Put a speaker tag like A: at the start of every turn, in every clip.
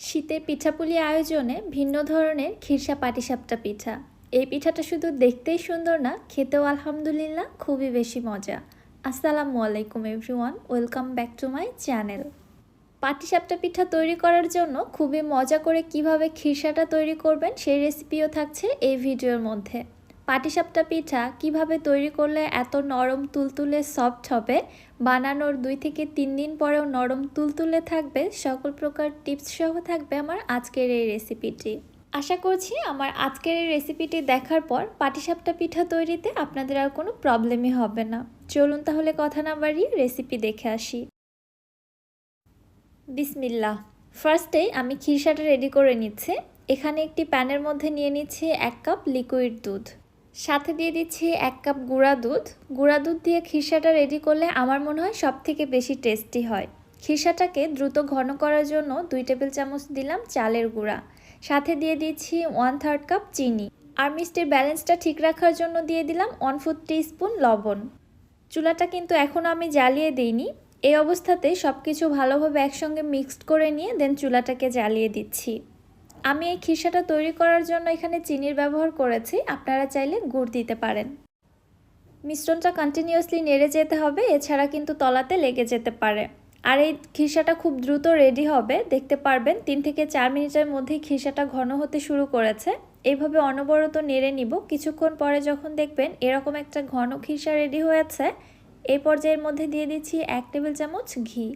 A: শীতে পিঠাপুলি আয়োজনে ভিন্ন ধরনের খিরসা পাটিসাপটা পিঠা। এই পিঠাটা শুধু দেখতেই সুন্দর না, খেতেও আলহামদুলিল্লাহ খুবই বেশি মজা। আসসালামু আলাইকুম everyone, welcome back to my channel. পাটিসাপটা পিঠা তৈরি করার জন্য খুবই মজা করে কীভাবে খিরসাটা তৈরি করবেন সেই রেসিপিও থাকছে এই ভিডিওর মধ্যে। পাটিসাপটা পিঠা কীভাবে তৈরি করলে এত নরম, তুলতুলে সফট হবে বানানোর দুই থেকে তিন দিন পরেও নরম তুলতুলে থাকবে সকল প্রকার টিপস সহ থাকবে আমার আজকের এই রেসিপিটি। আশা করছি আমার আজকের এই রেসিপিটি দেখার পর পাটিসাপটা পিঠা তৈরিতে আপনাদের আর কোনো প্রবলেমই হবে না। চলুন তাহলে কথা না বাড়িয়ে রেসিপি দেখে আসি। বিসমিল্লাহ। ফার্স্টেই আমি খিরসাটা রেডি করে নিচ্ছি। এখানে একটি প্যানের মধ্যে নিয়ে নিচ্ছি এক কাপ লিকুইড দুধ। সাথে দিয়ে দিচ্ছি এক কাপ গুঁড়া দুধ। গুঁড়া দুধ দিয়ে খিরসাটা রেডি করলে আমার মনে হয় সব থেকে বেশি টেস্টি হয়। খিরসাটাকে দ্রুত ঘন করার জন্য দুই টেবিল চামচ দিলাম চালের গুঁড়া। সাথে দিয়ে দিচ্ছি ওয়ান থার্ড কাপ চিনি। আর মিষ্টির ব্যালেন্সটা ঠিক রাখার জন্য দিয়ে দিলাম ওয়ান ফোর্থ স্পুন লবণ। চুলাটা কিন্তু এখনও আমি জ্বালিয়ে দিইনি। এই অবস্থাতে সব কিছু ভালোভাবে একসঙ্গে মিক্সড করে নিয়ে দেন চুলাটাকে জ্বালিয়ে দিচ্ছি। আমি এই খিসাটা তৈরি করার জন্য এখানে চিনির ব্যবহার করেছি। আপনারা চাইলে গুড় দিতে পারেন। মিশ্রণটা কন্টিনিউয়াসলি নেড়ে যেতে হবে, এছাড়া কিন্তু তলাতে লেগে যেতে পারে। আর এই খিসাটা খুব দ্রুত রেডি হবে। দেখতে পারবেন, তিন থেকে চার মিনিটের মধ্যেই খিসাটা ঘন হতে শুরু করেছে। এইভাবে অনবরত নেড়ে নিব। কিছুক্ষণ পরে যখন দেখবেন এরকম একটা ঘন খিসা রেডি হয়েছে এই পর্যায়ের মধ্যে দিয়ে দিচ্ছি এক টেবিল চামচ ঘি।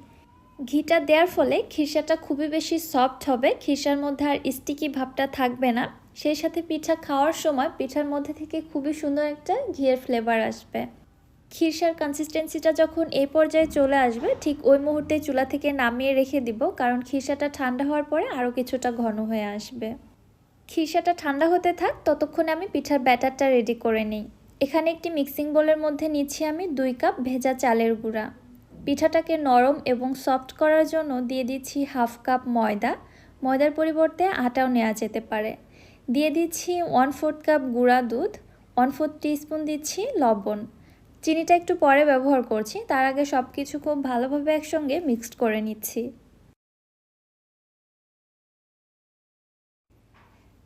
A: ঘিটা দেওয়ার ফলে খিরসাটা খুবই বেশি সফট হবে খিরসার মধ্যে আর স্টিকি ভাবটা থাকবে না। সেই সাথে পিঠা খাওয়ার সময় পিঠার মধ্যে থেকে খুবই সুন্দর একটা ঘিয়ের ফ্লেভার আসবে। খিরসার কনসিস্টেন্সিটা যখন এই পর্যায়ে চলে আসবে, ঠিক ওই মুহূর্তে চুলা থেকে নামিয়ে রেখে দিব, কারণ খিরসাটা ঠান্ডা হওয়ার পরে আরও কিছুটা ঘন হয়ে আসবে। খিরসাটা ঠান্ডা হতে থাক, ততক্ষণে আমি পিঠার ব্যাটারটা রেডি করে নিই। এখানে একটি মিক্সিং বোলের মধ্যে নিচ্ছি আমি দুই কাপ ভেজা চালের গুঁড়া। পিঠাটাকে নরম এবং সফট করার জন্য দিয়ে দিচ্ছি হাফ কাপ ময়দা। ময়দার পরিবর্তে আটাও নেওয়া যেতে পারে। দিয়ে দিচ্ছি ওয়ান ফোর্থ কাপ গুঁড়া দুধ, ওয়ান ফোর্থ টিস্পুন দিচ্ছি লবণ। চিনিটা একটু পরে ব্যবহার করছি, তার আগে সব কিছু খুব ভালোভাবে একসঙ্গে মিক্সড করে নিচ্ছি।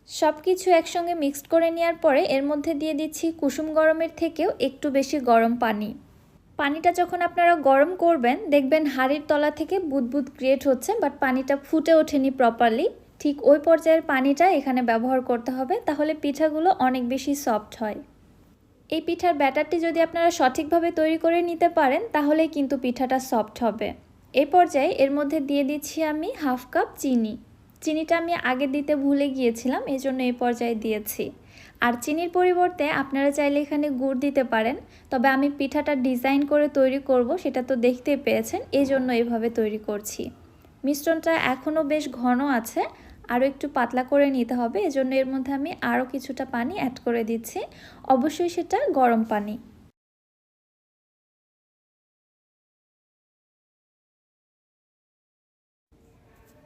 A: সব কিছু একসঙ্গে মিক্সড করে নেওয়ার পরে এর মধ্যে দিয়ে দিচ্ছি কুসুম গরমের থেকেও একটু বেশি গরম পানি। পানিটা যখন আপনারা গরম করবেন, দেখবেন হাড়ির তলা থেকে বুদবুদ ক্রিয়েট হচ্ছে বাট পানিটা ফুটে ওঠেনি প্রপারলি ঠিক ওই পর্যায়ের পানিটা এখানে ব্যবহার করতে হবে, তাহলে পিঠাগুলো অনেক বেশি সফট হয়। এই পিঠার ব্যাটারটি যদি আপনারা সঠিকভাবে তৈরি করে নিতে পারেন তাহলে কিন্তু পিঠাটা সফট হবে। এ পর্যায়ে এর মধ্যে দিয়ে দিচ্ছি আমি হাফ কাপ চিনি। চিনিটা আমি আগে দিতে ভুলে গিয়েছিলাম এই জন্য এই পর্যায়ে দিয়েছি। আর চিনির পরিবর্তে আপনারা চাইলে এখানে গুড় দিতে পারেন, তবে আমি পিঠাটা ডিজাইন করে তৈরি করব, সেটা তো দেখতেই পেয়েছেন এই জন্য এইভাবে তৈরি করছি। মিশ্রণটা এখনও বেশ ঘন আছে, আরও একটু পাতলা করে নিতে হবে, এজন্য এর মধ্যে আমি আরও কিছুটা পানি অ্যাড করে দিচ্ছি, অবশ্যই সেটা গরম পানি।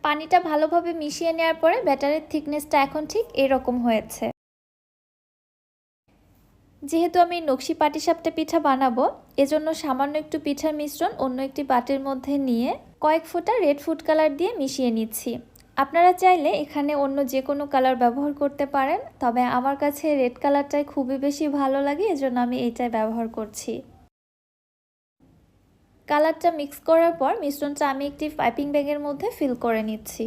A: পানিটা ভালোভাবে মিশিয়ে নেওয়ার পরে ব্যাটারের থিকনেসটা এখন ঠিক এরকম হয়েছে। যেহেতু আমি নকশি পাটিসাপটা পিঠা বানাবো, এজন্য সামান্য একটু পিঠার মিশ্রণ অন্য একটি বাটির মধ্যে নিয়ে কয়েক ফোঁটা রেড ফুড কালার দিয়ে মিশিয়ে নিচ্ছি। আপনারা চাইলে এখানে অন্য যে কোনো কালার ব্যবহার করতে পারেন, তবে আমার কাছে রেড কালারটাই খুবই বেশি ভালো লাগে, এজন্য আমি এইটাই ব্যবহার করছি। কালারটা মিক্স করার পর মিশ্রণটা আমি একটি পাইপিং ব্যাগের মধ্যে ফিল করে নিচ্ছি।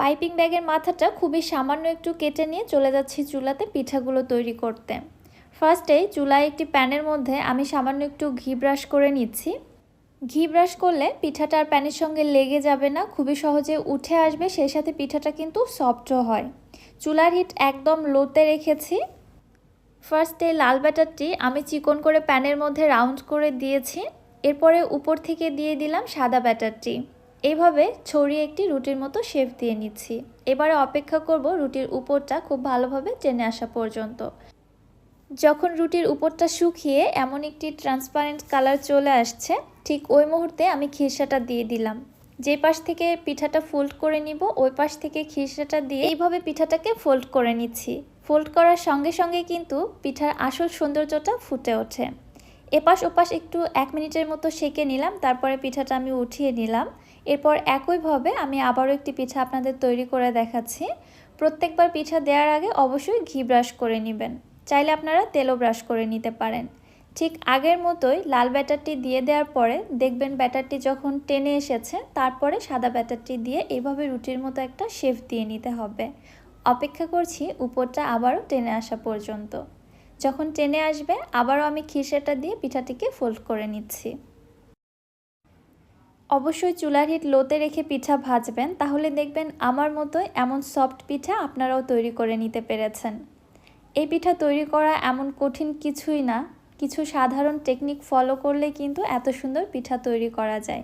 A: পাইপিং ব্যাগের মাথাটা খুবই সামান্য একটু কেটে নিয়ে চলে যাচ্ছি চুলাতে পিঠাগুলো তৈরি করতে। ফার্স্টেই চুলায় একটি প্যানের মধ্যে আমি সামান্য একটু ঘি ব্রাশ করে নিচ্ছি। ঘি ব্রাশ করলে পিঠাটা আর প্যানের সঙ্গে লেগে যাবে না, খুবই সহজে উঠে আসবে, সেই সাথে পিঠাটা কিন্তু সফটও হয়। চুলার হিট একদম লোতে রেখেছি। ফার্স্টে লাল ব্যাটারটি আমি চিকন করে প্যানের মধ্যে রাউন্ড করে দিয়েছি। এরপরে উপর থেকে দিয়ে দিলাম সাদা ব্যাটারটি। এইভাবে ছড়িয়ে একটি রুটির মতো শেপ দিয়ে নিচ্ছি। এবারে অপেক্ষা করব রুটির উপরটা খুব ভালোভাবে টেনে আসা পর্যন্ত। যখন রুটির উপরটা শুকিয়ে এমন একটি ট্রান্সপারেন্ট কালার চলে আসছে, ঠিক ওই মুহূর্তে আমি খিরসাটা দিয়ে দিলাম। যে পাশ থেকে পিঠাটা ফোল্ড করে নিব, ওই পাশ থেকে খিরসাটা দিয়ে এইভাবে পিঠাটাকে ফোল্ড করে নিচ্ছি। ফোল্ড করার সঙ্গে সঙ্গে কিন্তু পিঠার আসল সৌন্দর্যটা ফুটে ওঠে। এপাশ ওপাশ একটু এক মিনিটের মতো সেকে নিলাম, তারপরে পিঠাটা আমি উঠিয়ে নিলাম। এরপর একইভাবে আমি আবারও একটি পিঠা আপনাদের তৈরি করে দেখাচ্ছি। প্রত্যেকবার পিঠা দেওয়ার আগে অবশ্যই ঘি ব্রাশ করে নেবেন। চাইলে আপনারা তেলও ব্রাশ করে নিতে পারেন। ঠিক আগের মতোই লাল ব্যাটারটি দিয়ে দেওয়ার পরে দেখবেন ব্যাটারটি যখন টেনে এসেছে, তারপরে সাদা ব্যাটারটি দিয়ে এভাবে রুটির মতো একটা শেফ দিয়ে নিতে হবে। অপেক্ষা করছি উপরটা আবারও টেনে আসা পর্যন্ত। যখন টেনে আসবে, আবারও আমি খিরসাটা দিয়ে পিঠাটিকে ফোল্ড করে নিচ্ছি। অবশ্যই চুলার হিট লোতে রেখে পিঠা ভাজবেন, তাহলে দেখবেন আমার মতোই এমন সফট পিঠা আপনারাও তৈরি করে নিতে পেরেছেন। এই পিঠা তৈরি করা এমন কঠিন কিছুই না, কিছু সাধারণ টেকনিক ফলো করলে কিন্তু এত সুন্দর পিঠা তৈরি করা যায়।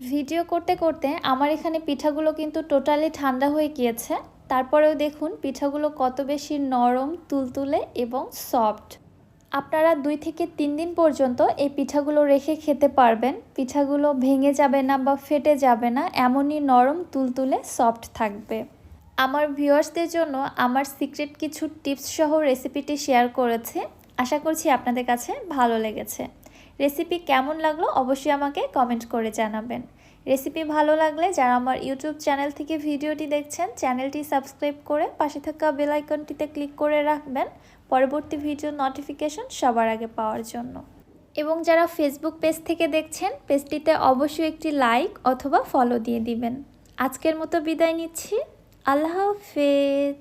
A: ভিডিও করতে করতে আমার এখানে পিঠাগুলো কিন্তু টোটালি ঠান্ডা হয়ে গিয়েছে। তারপরেও দেখুন, পিঠাগুলো কত বেশি নরম, তুলতুলে এবং সফট আপনারা দুই থেকে তিন দিন পর্যন্ত এই পিঠাগুলো রেখে খেতে পারবেন। পিঠাগুলো ভেঙে যাবে না বা ফেটে যাবে না, এমনই নরম, তুলতুলে সফট থাকবে। আমার ভিউয়ার্সদের জন্য আমার সিক্রেট কিছু টিপস সহ রেসিপিটি শেয়ার করেছে। আশা করছি আপনাদের কাছে ভালো লেগেছে। রেসিপি কেমন লাগল অবশ্যই আমাকে কমেন্ট করে জানাবেন। রেসিপি ভালো লাগলে যারা আমার ইউটিউব চ্যানেল থেকে ভিডিওটি দেখছেন, চ্যানেলটি সাবস্ক্রাইব করে পাশে থাকা বেল আইকনটিতে ক্লিক করে রাখবেন। পরবর্তী ভিডিও নোটিফিকেশন সবার আগে পাওয়ার জন্য। এবং যারা ফেসবুক পেজ থেকে দেখছেন পেজটিতে অবশ্যই একটি লাইক অথবা ফলো দিয়ে দিবেন। আজকের মতো বিদায় নিচ্ছি। আল্লাহ হাফেজ।